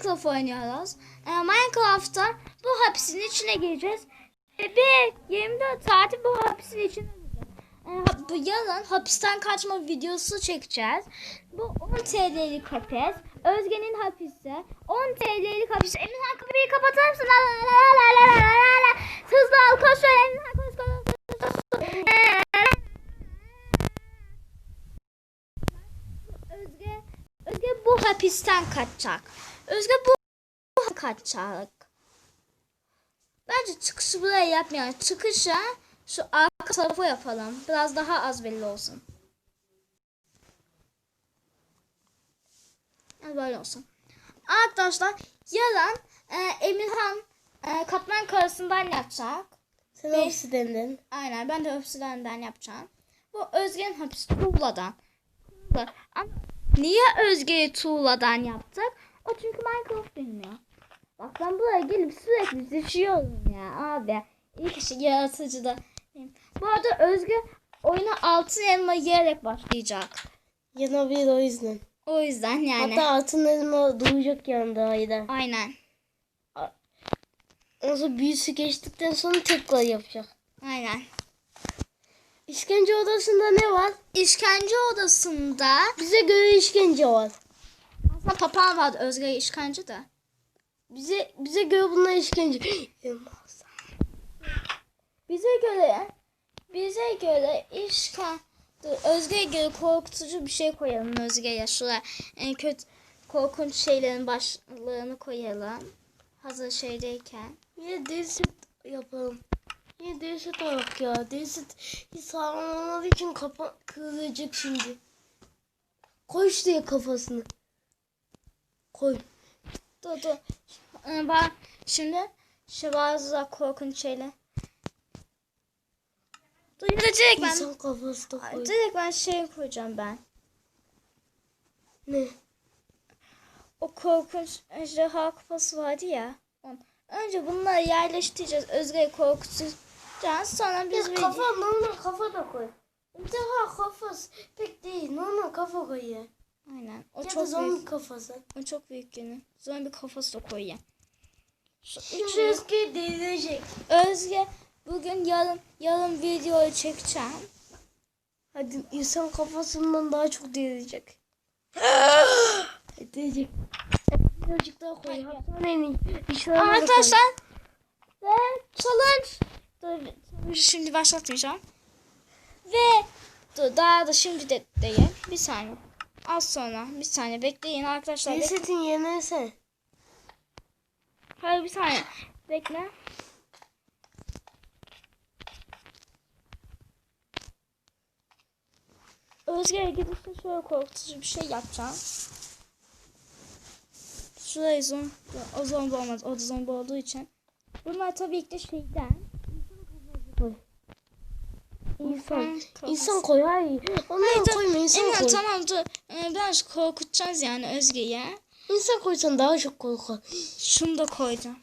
Minecraft oynuyoruz. Ee, Minecraft'ta bu hapisin içine gireceğiz. Ee, bir 24 saati bu hapisin içine bu yarın hapisten kaçma videosu çekeceğiz. Bu 10 TL'lik hapis. Özge'nin hapisi. 10 TL'lik hapis. Emirhan kapıyı kapatır mısın? Hızlı al koş şöyle Emirhan koş, koş. Özge, Özge bu hapisten kaçacak. Özge bu, kaçacak. Bence çıkışı buraya yapmayalım. Çıkışı şu arka tarafı yapalım. Biraz daha az belli olsun. Yani böyle olsun. Arkadaşlar yarın e, Emirhan e, katman karasından yapacak. Sen Ve-. Aynen ben de öfsilerinden yapacağım. Bu Özge'nin hapis tuğladan. Tuğla. Ama niye Özge'yi tuğladan yaptık? O çünkü Minecraft bilmiyor. Bak ben buraya gelip sürekli düşüyorum ya abi. İlk işi yaratıcı da. Bu arada Özge oyuna altın elma yiyerek başlayacak. Yanabilir o yüzden. O yüzden yani. Hatta altın elma doğacak yanında ayda. Aynen. Sonra büyüsü geçtikten sonra tekrar yapacak. Aynen. İşkence odasında ne var? İşkence odasında Bize göre işkence var. Aslında papağan vardı Özge işkence de. Bize bize göre bunlar işkence. Bize göre bize göre işken Dur, Özge'ye göre korkutucu bir şey koyalım Özge'ye. Şuraya en kötü korkunç şeylerin başlığını koyalım. Hazır şeydeyken. Niye desit yapalım? Niye desit yok ya? Desit hiç için kafa kırılacak şimdi. Koy şuraya kafasını. Koy. Dur dur. Ee, Ben şimdi şu bazı korkunç şeyler. Dur direkt ben, İnsan kafası da koy. direkt ben şey koyacağım ben. Ne? O korkunç ejderha kupası vardı ya. Önce bunları yerleştireceğiz. Özge'yi korkutacağız. Sonra biz bir... kafa normal kafa da koy. İntiha kafası pek değil. Normal kafa koy ya. Aynen. O Ya da çok zombi büyük. kafası. O çok büyük günü. Zombi kafası da koyayım. Şu üçü- Özge delirecek. Özge bugün yarın yarın videoyu çekeceğim. Hadi insan kafasından daha çok delirecek. Delirecek. Birazcık daha koy. Hastanenin. Arkadaşlar ve challenge. Dur, şimdi başlatmayacağım. Ve dur, daha da şimdi de değil. Bir saniye. Az sonra bir saniye bekleyin arkadaşlar. Yerine sen. Hayır bir saniye. Bekle. Özge'ye gidip şöyle korkutucu bir şey yapacağım. Şurayı zombi, o zombi olmaz. O da zombi olduğu için. Bunlar tabii ki de şeyden. İnsan İnsan. koy hayır. Onları koyma insan koy. tamam dur. Ee, biraz korkutacağız yani Özge'yi. İnsan koysan daha çok korkar. Şunu da koyacağım.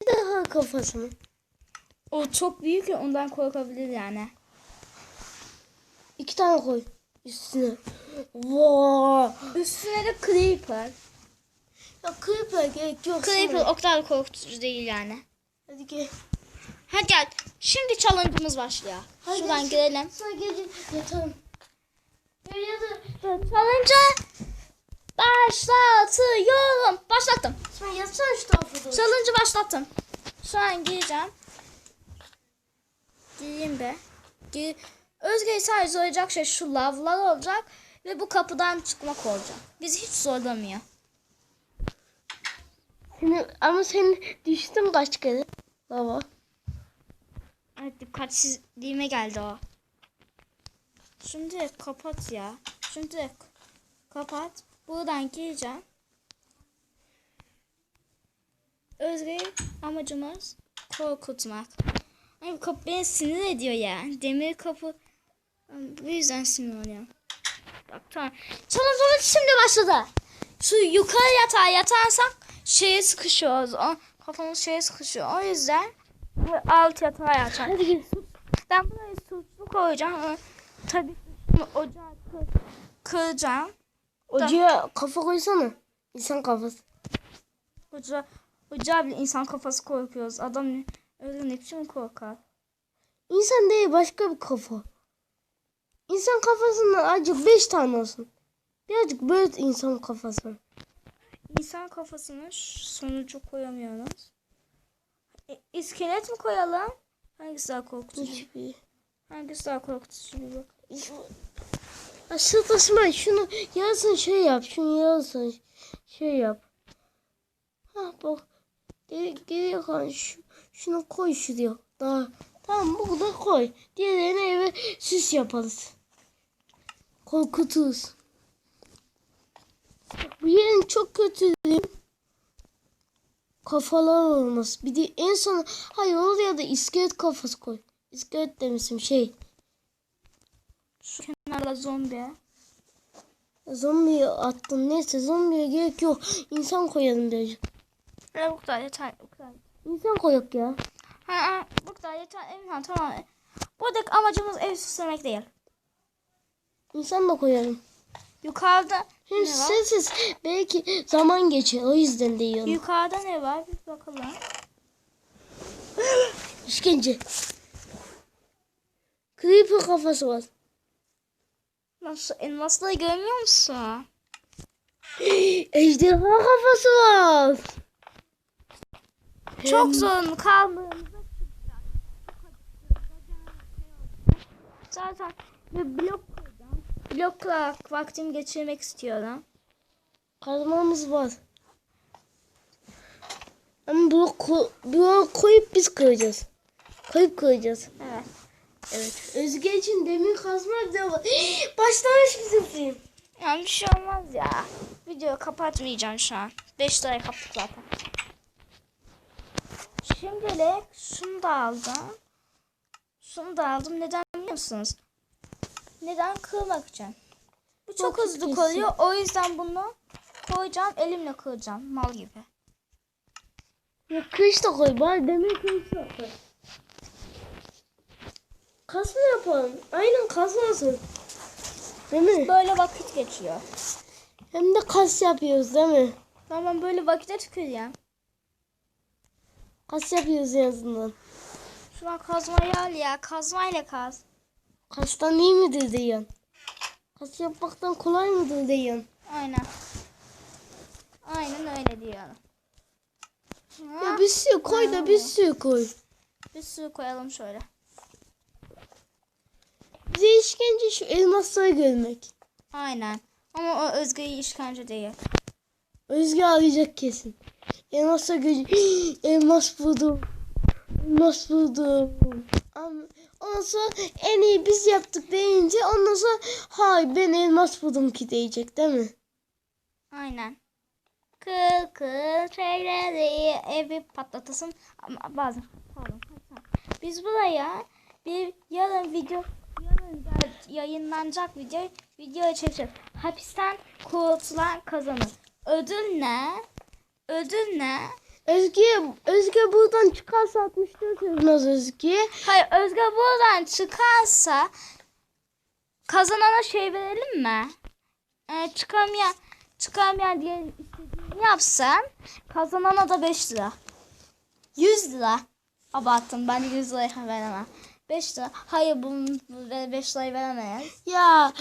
Bir daha kafasını. O çok büyük ya ondan korkabilir yani. İki tane koy. Üstüne. Vaa. Üstüne de Creeper. Ya creeper gerek yok. Creeper o kadar korkutucu değil yani. Hadi gel. Hadi gel. Şimdi challenge'ımız başlıyor. Hadi Şuradan sen- girelim. Sonra gece yatalım. Challenge'a başlatıyorum. Başlattım. sen yatsana şu tarafa doğru. Challenge'ı başlattım. Şu an gireceğim. Gireyim be. Gir. Özge'yi sadece zorlayacak şey şu lavlar olacak. Ve bu kapıdan çıkmak olacak. Bizi hiç zorlamıyor. Seni, ama sen düştün kaç kere? Baba. Evet dikkatsizliğime geldi o. Direkt kapat ya. Direkt kapat. Buradan gireceğim. Özge amacımız korkutmak. Ay kapı beni sinir ediyor ya. Demir kapı. Bu yüzden sinir oluyorum. Bak tamam. Challenge'ımız şimdi başladı. Şu yukarı yatağa yatarsak şeye sıkışıyoruz. O, kafamız şeye sıkışıyor. O yüzden alt yatağa gel. Ben buraya suçlu koyacağım. Ama Tabii bunu ocağı kır- kıracağım. Ocağa kafa koysana. İnsan kafası. Hoca, hoca bile insan kafası korkuyoruz. Adam ne, öyle ne biçim korkar? İnsan değil başka bir kafa. İnsan kafasından azıcık beş tane olsun. Birazcık böyle insan kafası. İnsan kafasına ş- sonucu koyamıyoruz. E, iskelet mi koyalım? Hangisi daha korkutucu? Hiçbir. Hangisi daha korkutucu bir bak. Aslında İsmail şunu yazın şey yap. Şunu yazın şey yap. Ha bak. Geri, geriye kalan şu, şunu koy şuraya. Daha. Tamam burada koy. Diğerlerini eve süs yaparız. Korkuturuz. Bu yerin çok kötü. Kafalar olmaz. Bir de en son hayır oraya da iskelet kafası koy. İskelet demişim şey. Şu kenarda zombi. Zombiye attım. Neyse zombiye gerek yok. İnsan koyalım birazcık. Evet bu kadar yeter. Bu kadar. İnsan koyak ya. Ha, ha, bu kadar yeter. Emin tamam. Buradaki amacımız ev süslemek değil. İnsan da koyalım. Yukarıda Hem sessiz. Belki zaman geçer. O yüzden de yiyorum. Yukarıda ne var? Bir bakalım. İşkence. Creeper kafası var. Nasıl elmasları görmüyor musun? Ejderha kafası var. Çok zorun kaldığımızda Zaten bir blok. Blokla vaktimi geçirmek istiyorum. Kazmamız var. Ama blok, ko- blok koyup biz kıracağız. Koyup kıracağız. Evet. Evet. Özge için demir kazma bir de var. Başlamış bizim film. Yani bir şey olmaz ya. Videoyu kapatmayacağım şu an. 5 liraya kaptık zaten. Şimdilik şunu da aldım. Şunu da aldım. Neden biliyor musunuz? Neden kırmak için. Bu çok Vakit hızlı koruyor. O yüzden bunu koyacağım. Elimle kıracağım. Mal gibi. Ya kılıç da koy. Bari demir kılıç da koy. Kas mı yapalım? Aynen kas olsun. Değil mi? Böyle vakit geçiyor. Hem de kas yapıyoruz değil mi? Tamam böyle vakite tükürüyorum. Kas yapıyoruz en azından. Şuna kazmayı al ya. Kazmayla kaz. Kastan iyi midir diyorsun? Kas yapmaktan kolay mıdır diyorsun? Aynen. Aynen öyle diyorum. Ya bir sürü koy da bir sürü koy. bir sürü koyalım şöyle. Bize işkence şu elmasları görmek. Aynen. Ama o Özge'yi işkence değil. Özge arayacak kesin. Elmasla göz... Elmas buldum. Elmas buldum. Ama ondan sonra en iyi biz yaptık deyince ondan sonra hayır ben elmas buldum ki diyecek değil mi? Aynen. Kıl kıl şeyleri evi patlatasın. Ama bazen pardon. Biz buraya bir yarın video yarın yayınlanacak video video çekeceğiz. Hapisten kurtulan kazanır. Ödül ne? Ödül ne? Özge, Özge buradan çıkarsa 64 elmas Özge. Hayır Özge buradan çıkarsa kazanana şey verelim mi? Ee, çıkamayan çıkamayan diye yapsan kazanana da 5 lira. 100 lira. Abarttım ben 100 liraya veremem. 5 lira. Hayır bunu 5 lirayı veremeyiz. Ya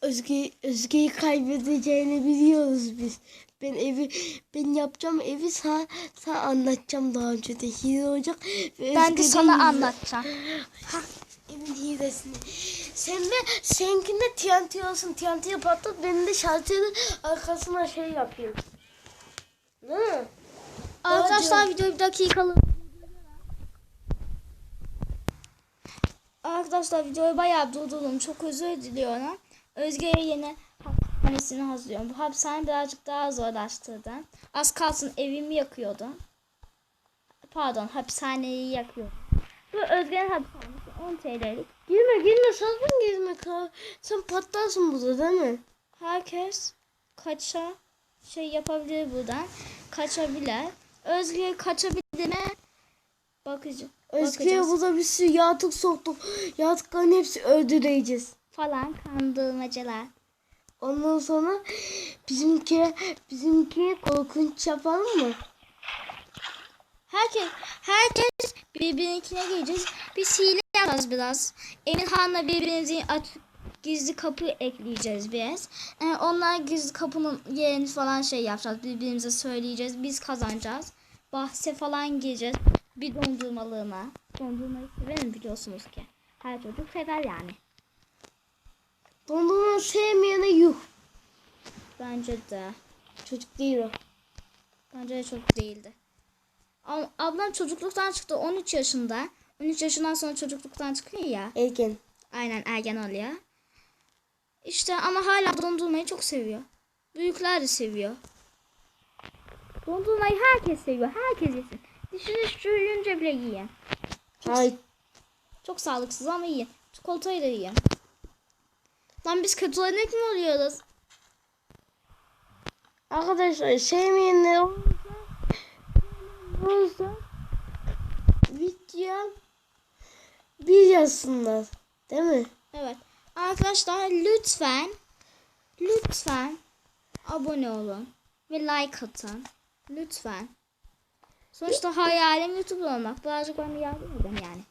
Özge, Özge'yi kaybedeceğini biliyoruz biz. Ben evi ben yapacağım evi sana, sana anlatacağım daha önce de hile olacak. Ve Ben de sana anlatacağım. Ha, evin hilesini. Sen de seninkinde TNT olsun. TNT'yi patlat. Benim de şalteri arkasına şey yapayım. Mi? Arkadaşlar videoyu bir dakikalı. Arkadaşlar videoyu bayağı durdurdum. Çok özür diliyorum. Özge'ye yeni hapishanesini hazırlıyorum. Bu hapishane birazcık daha zorlaştırdı. Az kalsın evimi yakıyordum. Pardon hapishaneyi yakıyordum. Bu Özge'nin hapishanesi 10 TL'lik. Girme girme sakın girme. Sen patlarsın burada değil mi? Herkes kaça şey yapabilir buradan. Kaçabilir. Özge kaçabilir mi? Bakıcı. Bakacağız. burada bir sürü yaratık soktuk. Yaratıkların hepsi öldüreceğiz. falan kandırmacalar. Ondan sonra bizimki bizimki korkunç yapalım mı? Herkes herkes birbirininkine gireceğiz. Biz hile yapacağız biraz. Emirhan'la birbirimizi açık gizli kapı ekleyeceğiz biz. Ee, onlar gizli kapının yerini falan şey yapacağız. Birbirimize söyleyeceğiz. Biz kazanacağız. Bahse falan gireceğiz. Bir dondurmalığına. Dondurmayı severim biliyorsunuz ki. Her çocuk sever yani. Dondurma sevmeyene yuh. Bence de. Çocuk değil o. Bence de çocuk değildi. Ama ablam çocukluktan çıktı 13 yaşında. 13 yaşından sonra çocukluktan çıkıyor ya. Erken. Aynen ergen oluyor. İşte ama hala dondurmayı çok seviyor. Büyükler de seviyor. Dondurmayı herkes seviyor. Herkes yesin. Dişiniz çürüyünce bile yiyin. Ay Çok sağlıksız ama yiyin. Çikolatayı da yiyin. Lan biz kötü örnek mi oluyoruz? Arkadaşlar sevmeyenler olursa olursa video bir yazsınlar. Değil mi? Evet. Arkadaşlar lütfen lütfen abone olun ve like atın. Lütfen. Sonuçta hayalim YouTube olmak. Birazcık ben yardım edeyim yani.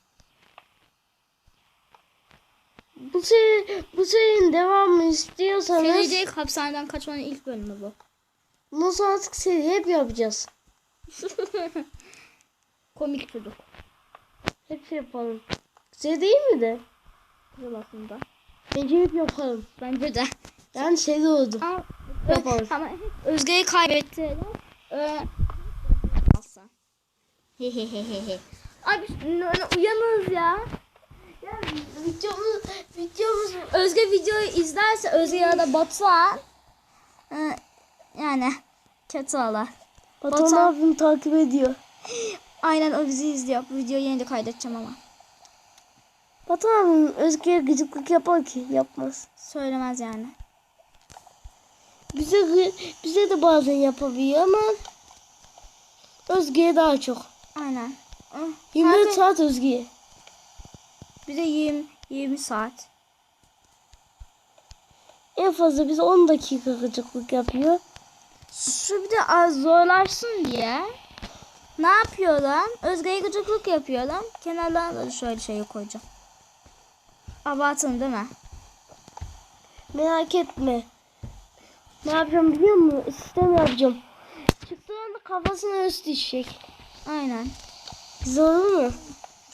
Bu seri, bu serinin devamını istiyorsanız Gelecek hapishaneden kaçmanın ilk bölümü bu. nasıl artık seri hep yapacağız. Komik çocuk. Hep şey yapalım. Seri değil mi de? Güzel aslında. Bence hep yapalım. Bence de. Yani seri oldu. Ama, Yapalım. ama Özge'yi kaybetti. Ee. Abi uyanırız ya. Ya videomuz, videomuz Özge videoyu izlerse Özge ya da Batuhan e, yani kötü olur. Batuhan abim takip ediyor. Aynen o bizi izliyor. Bu videoyu yeni de kaydedeceğim ama. Batuhan abim Özge'ye gıcıklık yapar ki yapmaz. Söylemez yani. Bize bize de bazen yapabiliyor ama Özge'ye daha çok. Aynen. Ah, 24 herkes- saat Özge'ye. Bir de 20, 20 saat. En fazla bize 10 dakika gıcıklık yapıyor. Şu bir de az zorlaşsın diye. Ne yapıyorum? Özge'ye gıcıklık yapıyorum. Kenarlarına da şöyle şey koyacağım. Abartın değil mi? Merak etme. Ne yapacağım biliyor musun? Sistem yapacağım. Çıktığı anda kafasına üst düşecek. Aynen. Olur mu?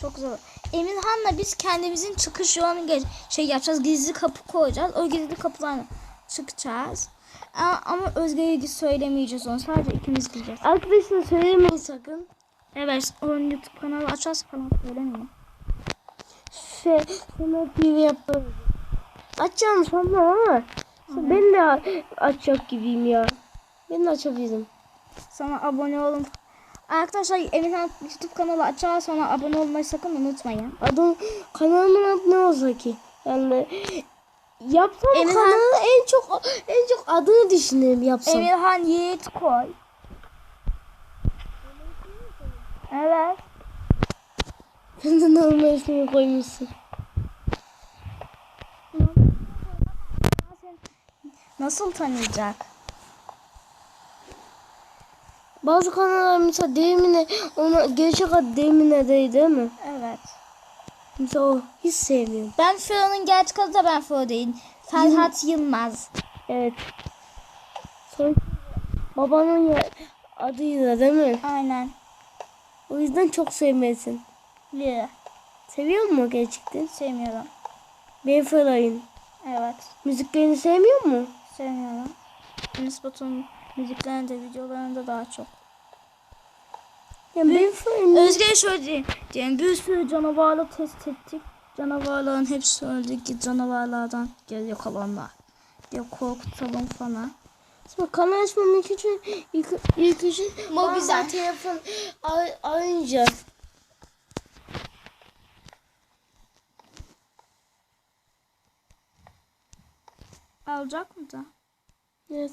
Çok zor. Emirhan'la biz kendimizin çıkış yolunu geç şey yapacağız. Gizli kapı koyacağız. O gizli kapıdan çıkacağız. Ama, ama Özge'ye söylemeyeceğiz onu. Sadece ikimiz gideceğiz. Arkadaşlar söylemeyin sakın. Evet. Onun YouTube kanalı açarsa falan söylemiyor. Şey, sana TV yapalım. Açacağım sanmam ama ben de açacak gibiyim ya. Ben de açabilirim. Sana abone olun. Arkadaşlar Emirhan YouTube kanalı açar sonra abone olmayı sakın unutmayın. Adım kanalımın adı ne olsa ki? Yani yapsam Emirhan- kanalı en çok en çok adını düşünelim yapsam. Emirhan Yiğit koy. Evet. Ben de normal ismini koymuşsun. Nasıl tanıyacak? Bazı kanallar mesela Demine ona gerçek adı Demine değil değil mi? Evet. Mesela o hiç sevmiyorum. Ben Fırat'ın gerçek adı da ben Fırat değil. Ferhat Yılmaz. Evet. Sonra babanın adıyla değil mi? Aynen. O yüzden çok sevmesin. Bir. Seviyor mu gerçekten? Sevmiyorum. Ben Fıray'ın. Evet. Müziklerini sevmiyor mu? Sevmiyorum. Enes Batur'un müziklerinde, videolarında daha çok. Ya ben Fıray'ın. Özge'ye şöyle diyeyim. Bir sürü canavarla test ettik. Canavarların hepsi öldü. Git canavarlardan geriye kalanlar. Diye korkutalım falan. Sonra kanal açmam ilk için ilk, ilk için Mobizen. bazen telefon al- alınca Alacak mı da? evet.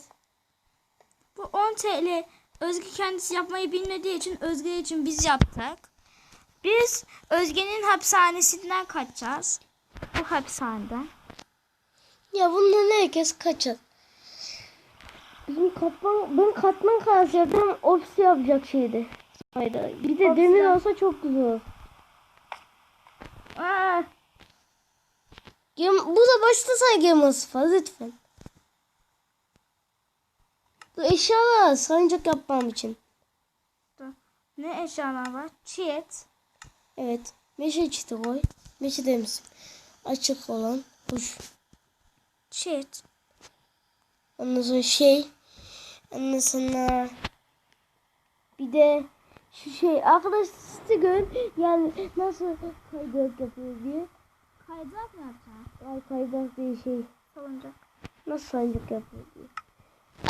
Bu 10 TL Özge kendisi yapmayı bilmediği için Özge için biz yaptık. Biz Özge'nin hapishanesinden kaçacağız. Bu hapishaneden. Ya bundan herkes kaçar. Bizim katman, ben katman yapacağım ofis yapacak şeydi. Hayda. Bir de demir olsa çok güzel olur. Aa, Gem bu da başlasana Game Sıfa lütfen. Bu eşyalar sancak yapmam için. ne eşyalar var? Çiğet. Evet. Meşe çiti koy. Meşe demişsin. Açık olan. Kuş. Çiğet. Ondan sonra şey. Ondan sonra bir de şu şey arkadaş size yani nasıl kaydırak yapıyor diye. Kaydırak mı yapacaksın? Ay kaydırak değil şey. Salıncak. Nasıl sancak yapıyor diye.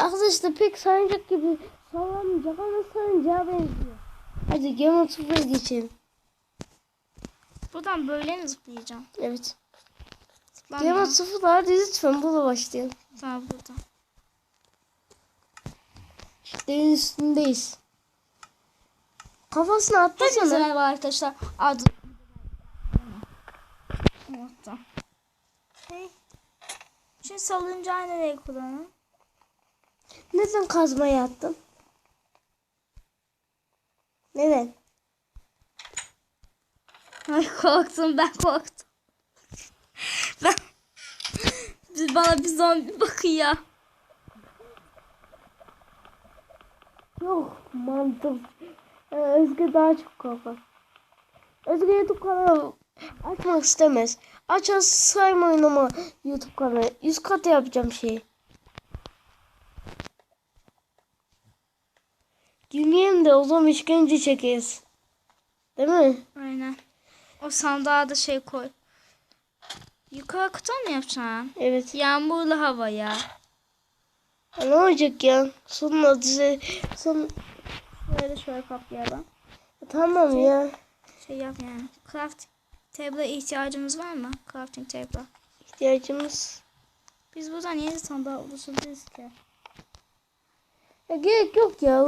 Arkadaşlar pek sancak gibi sallamayacak ama sancağa benziyor. Hadi Game of Thrones'a geçelim. Buradan böyle mi zıplayacağım? Evet. Zıplam Game of Thrones'a hadi lütfen burada başlayalım. Tamam buradan. Derin üstündeyiz. Kafasına Hepinize atlasana. merhaba arkadaşlar. Adı. Unuttum. Hey. Şimdi salıncağı nereye kullanalım? Neden kazmaya attın? Neden? Ay korktum ben korktum. ben bana bir zombi bakıyor. Yok mantık. Ee, Özge daha çok kafa. Özge YouTube kanalı açmak istemez. Açar saymayın ama YouTube kanalı. Yüz katı yapacağım şey. Girmeyelim de o zaman işkence çekeriz. Değil mi? Aynen. O sandığa da şey koy. Yukarı kutu mu yapacaksın? Evet. Yağmurlu hava ya. Ya ne olacak ya? Sonunda dize... Son... Böyle şöyle kaplayalım. Tamam ya. Şey yap yani. Crafting table'a ihtiyacımız var mı? Crafting table'a. İhtiyacımız... Biz buradan yeni sandığa ulaşabiliriz ki. Ya gerek yok ya.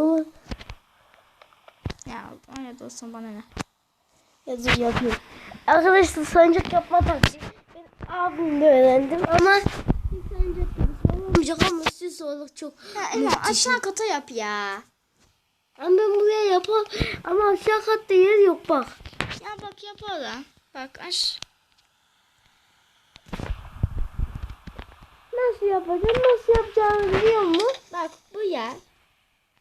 Ya de olsun bana ne. Ya dur yapayım. Arkadaşlar sancak yapma taktiği. Ben abimle öğrendim ama sancak gibi olamayacak ama süs olarak çok Ya aşağı kata yap ya. Ama ben buraya yapam ama aşağı katta yer yok bak. Ya bak yapalım. Bak aş. Nasıl yapacağım? Nasıl yapacağımı biliyor musun? Bak bu yer.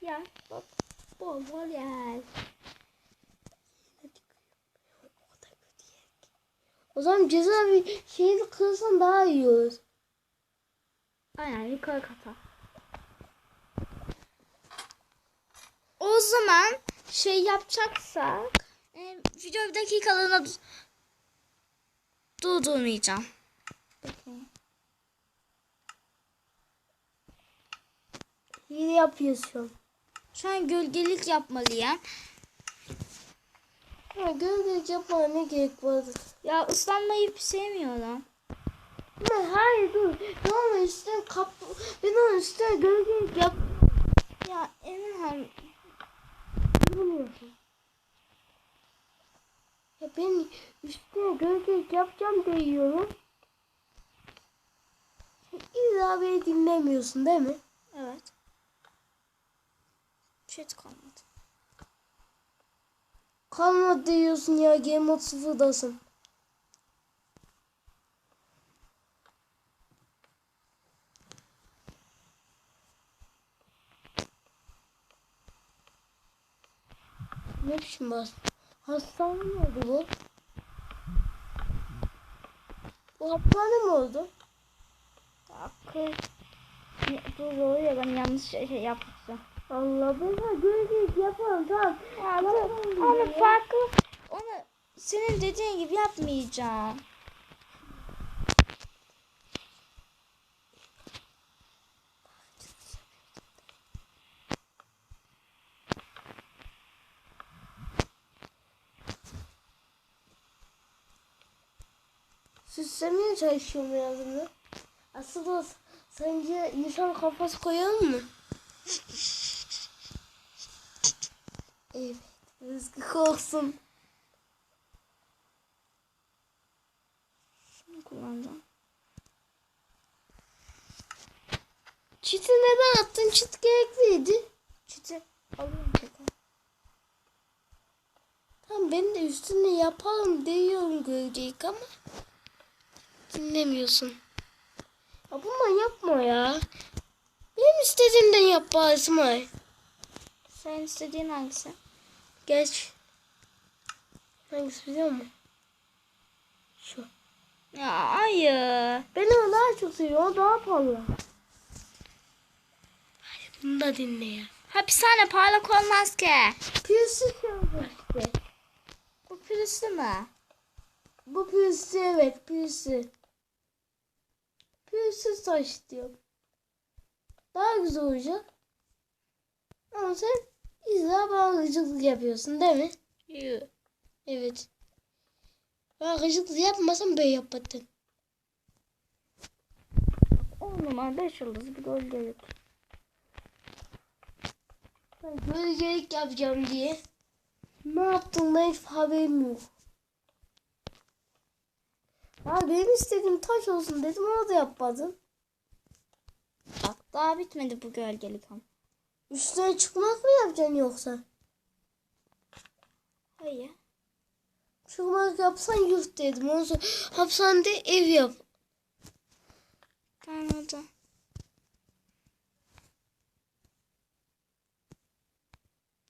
Ya bak. Bol bol yer. O zaman ceza bir şeyini kırsan daha iyi olur. Aynen yukarı kata. O zaman şey yapacaksak e, video bir dakikalığına du- durdurmayacağım. Bekleyin. Hile yapıyorsun. Şu an gölgelik yapmalıyım. Ha, gölgelik yapmana ne gerek vardı? Ya ıslanmayı sevmiyorum. Ama hayır dur. Ben onun üstüne kap... Ben onun üstüne gölgelik yap... Ya Emirhan Yapamıyorsun. Ya ben üstüne gölgelik yapacağım diyorum. İlla beni dinlemiyorsun değil mi? evet. Şey kalmadı. Kalmadı diyorsun ya Game Mode 0'dasın. Ne biçim bas? Hastane mi oldu bu? Bu hastane mi oldu? Ne- Dur oluyor ben yanlış şey, şey yapmışım. Allah sana gölgelik yapalım tamam. Ya dur. Ama farkı onu senin dediğin gibi yapmayacağım. Süslemeye çalışıyorum yazını. Aslında sence insan kafası koyalım mı? Evet. Rızkı korksun. Şunu kullanacağım. Çiti neden attın? Çit gerekliydi. Çiti alıyorum çiti. Tamam ben de üstüne yapalım diyorum görecek ama dinlemiyorsun. Ya bundan yapma ya. Benim istediğimden yap bari. Senin istediğin hangisi? Geç. Hangisi biliyor musun? Şu. Ya hayır. Ben onu daha çok seviyorum. O daha pahalı. Hadi bunu da dinle ya. Hapishane parlak olmaz ki. Pürüzsüz işte. Bu pürüzlü mü? Bu pürüzsüz evet pürüzsüz. Pürüzsüz taş diyorum. Daha güzel olacak. Ama sen illa bana gıcıklık yapıyorsun değil mi? Yok. Evet. Bana gıcıklık yapmasan ben yapacaktım. 10 numara 5 yıldız bir gölgelik. Ben gölgelik yapacağım diye. Ne yaptığımda hiç haberim yok. Ya benim istediğim taş olsun dedim onu da yapmadın. Bak daha bitmedi bu gölgelik ama. Üstüne çıkmak mı yapacaksın yoksa? Hayır. Çıkmak yapsan yurt dedim. Ondan sonra hapishanede ev yap. Anladım.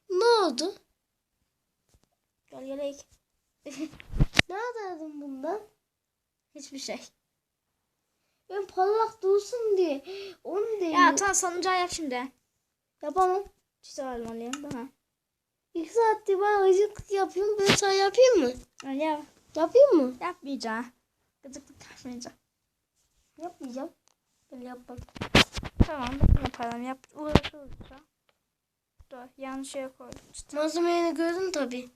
Ne oldu? Gölgelik. Ne aradın bundan? Hiçbir şey. Ben parlak dursun diye. Onu diye. Ya tamam sanıncağı yap şimdi. Yapamam. Çiğ almalıyım mi? İki saattir bana gıcıklık yapıyorum. Ben sana yapayım mı? Yap. Yapayım mı? Yapmayacağım. Gıcıklık yapmayacağım. Yapmayacağım. Ben yapmam. Tamam ben yapalım. Yap. Uğraşırız. Dur yanlış yere koydum işte. Malzemelerini gördün tabii.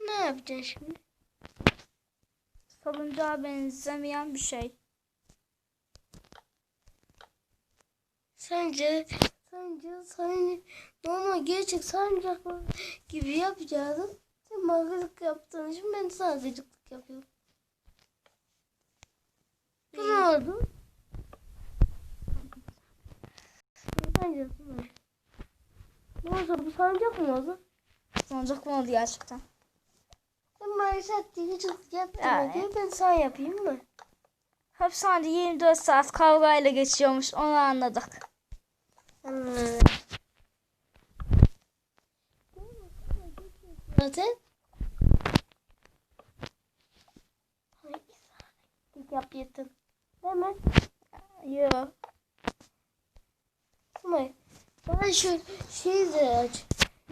Ne yapacaksın şimdi? Salıncağa benzemeyen bir şey. Sence sence sen normal gerçek sancak gibi yapacaktın. Sen bana gıcık yaptığın için ben sana gıcıklık yapıyorum. Bu ne oldu? Sence ne oldu? Bu sancak mı oldu? Sancak mı oldu gerçekten? Sen bana sert diye gıcıklık yaptın. Ya. diye ben sana yapayım mı? Hapishanede 24 saat kavgayla geçiyormuş. Onu anladık. Anladım. Zaten İlk yap yetin. Değil mi? Yok. Tamam. Bana şu şeyi de aç.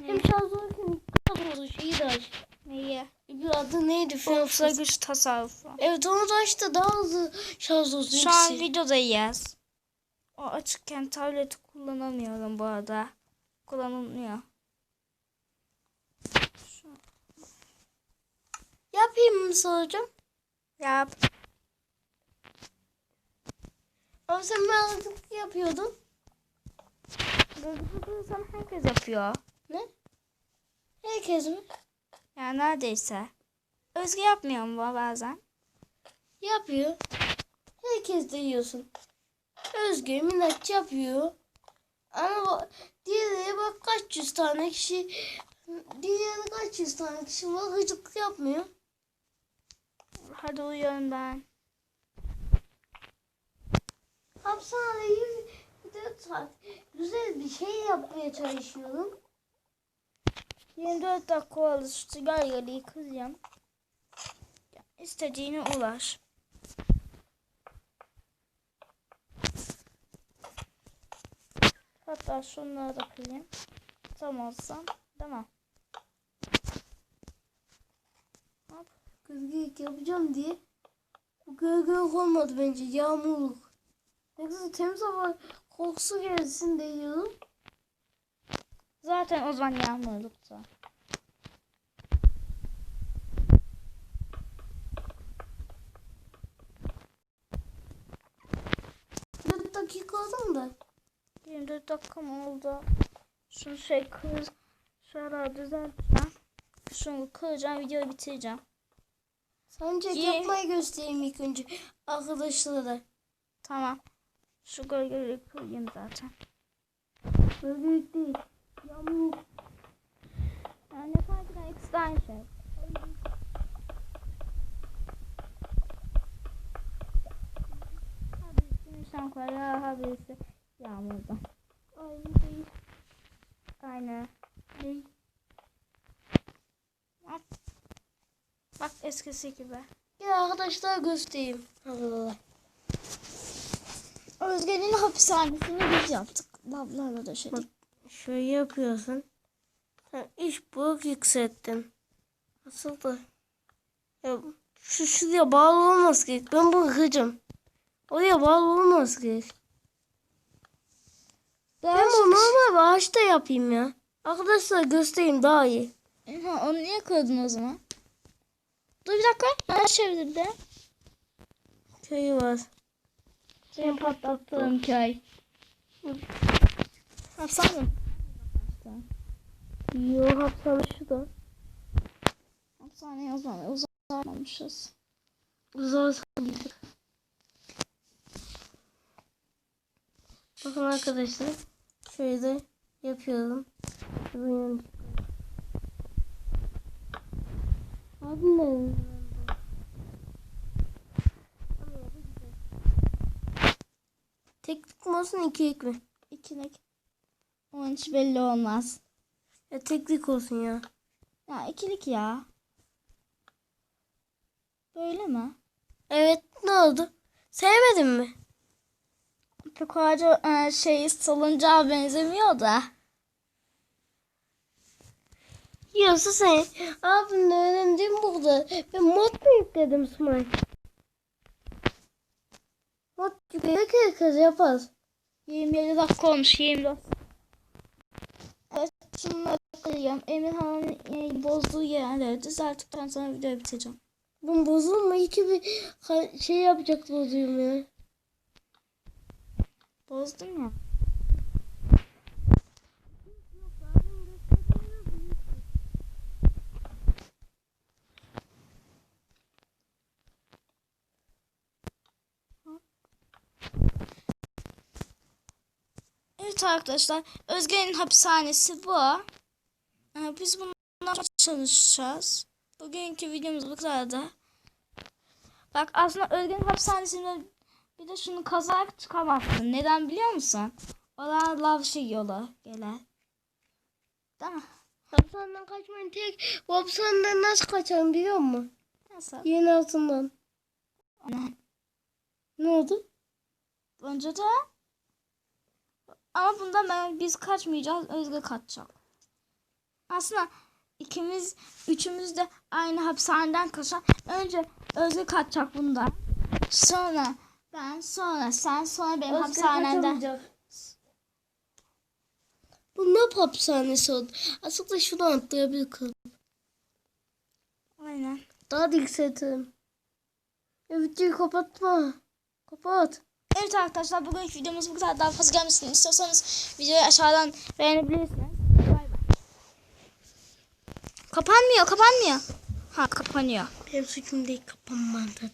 Hem şarj olurken kadrosu şeyi de aç. Neyi? Bir adı neydi? Fransız. güç tasarrufu. Evet onu da da daha hızlı şarj olsun. Şu an videodayız. O açıkken tableti kullanamıyorum bu arada. Kullanılmıyor. Şu Yapayım mı soracağım? yap. Ama sen gıcıklık yapıyordun. Gıgıdık insan herkes yapıyor. Ne? Herkes mi? Yani neredeyse. Özgü yapmıyor mu bazen? Yapıyor. Herkes de yiyorsun. Özgür minnet yapıyor. Ama bak, diğerleri bak kaç yüz tane kişi diğerleri kaç yüz tane kişi var gıcık yapmıyor. Hadi uyuyorum ben. Hapishanede 24 saat güzel bir şey yapmaya çalışıyorum. 24 dakika oldu. Şu gölgeliği kıracağım. İstediğine ulaş. Hatta şunları da kırayım. Tam olsam. Tamam. Gölgelik yapacağım diye. Bu gölgelik olmadı bence yağmurluk. Ne güzel temiz hava kokusu gelsin diyorum. Zaten o zaman yağmurluktu. 4 dakika oldu da. 24 dakika mı oldu? Şunu şey kır. Şöyle düzelteceğim. Şunu kıracağım. Videoyu bitireceğim. Sancak İyi. yapmayı göstereyim ilk önce arkadaşlara. Tamam. Şu gölgeleri koyayım zaten. Böyle değil. Yani ne fark eder? İkisi de aynı değil. Aynı. Değil. Bak. Bak eskisi gibi. Ya arkadaşlar göstereyim. Allah Allah. Özge'nin hapishanesini biz yaptık. Lavlarla döşedik. Şöyle yapıyorsun. Sen iş bırak yükselttin. Nasıl da? Ya şu şuraya bağlı olmaz gerek. Ben bunu kıracağım. Oraya bağlı olmaz gerek. Ben bunu normal ağaçta yapayım ya. Arkadaşlar göstereyim daha iyi. Ha, onu niye kırdın o zaman? Dur bir dakika. Ben çevirdim de. Köyü var. Sen patlattın. Patlattığım köy. Hapishane mi? Yok hapishane şurada. Hapishaneye uzan, uzanmamışız. Zor sandık. Bakın arkadaşlar. Şöyle yapıyorum. Bunun- Abi ne? Teklik mi olsun ikilik mi? İkilik. Onun hiç belli olmaz. Ya teklik olsun ya. Ya ikilik ya. Böyle mi? Evet ne oldu? Sevmedin mi? Pek ağacı e, şey salıncağa benzemiyor da. Yiyorsa sen. Abim öğrendim burada. Ben mod mu yükledim Smile? Mod yükledik kız yapar. 27 dakika olmuş 24. Evet şunları kırayım. Emirhan'ın e, bozduğu yerleri düzelttikten sonra videoyu bitireceğim. Ben bozulma iki bir şey yapacak bozuyorum ya. Bozdum ya. Evet arkadaşlar Özge'nin hapishanesi bu. Ee, Biz bundan çalışacağız. Bugünkü videomuz bu kadardı. Bak aslında Özge'nin hapishanesinde bir de şunu kazarak çıkamazsın. Neden biliyor musun? Oralar lav şey yolu gelir. Değil mi? Hapishaneden kaçmayın tek. Bu hapishaneden nasıl kaçarım biliyor musun? Nasıl? Yeni altından. Ne oldu? Önce de ama bundan ben biz kaçmayacağız. Özge kaçacak. Aslında ikimiz, üçümüz de aynı hapishaneden kaçar. Önce Özge kaçacak bundan. Sonra ben, sonra sen, sonra benim hapishanemden. Bu ne hapishanesi oldu? Aslında şuradan atlayabilir kız. Aynen. Daha da yükseltelim. Ya videoyu kapatma. Kapat. Evet arkadaşlar bugünkü videomuz bu kadar. Daha fazla gelmesini istiyorsanız videoyu aşağıdan beğenebilirsiniz. Bay bay. Kapanmıyor, kapanmıyor. Ha kapanıyor. Benim suçum değil kapanmadı.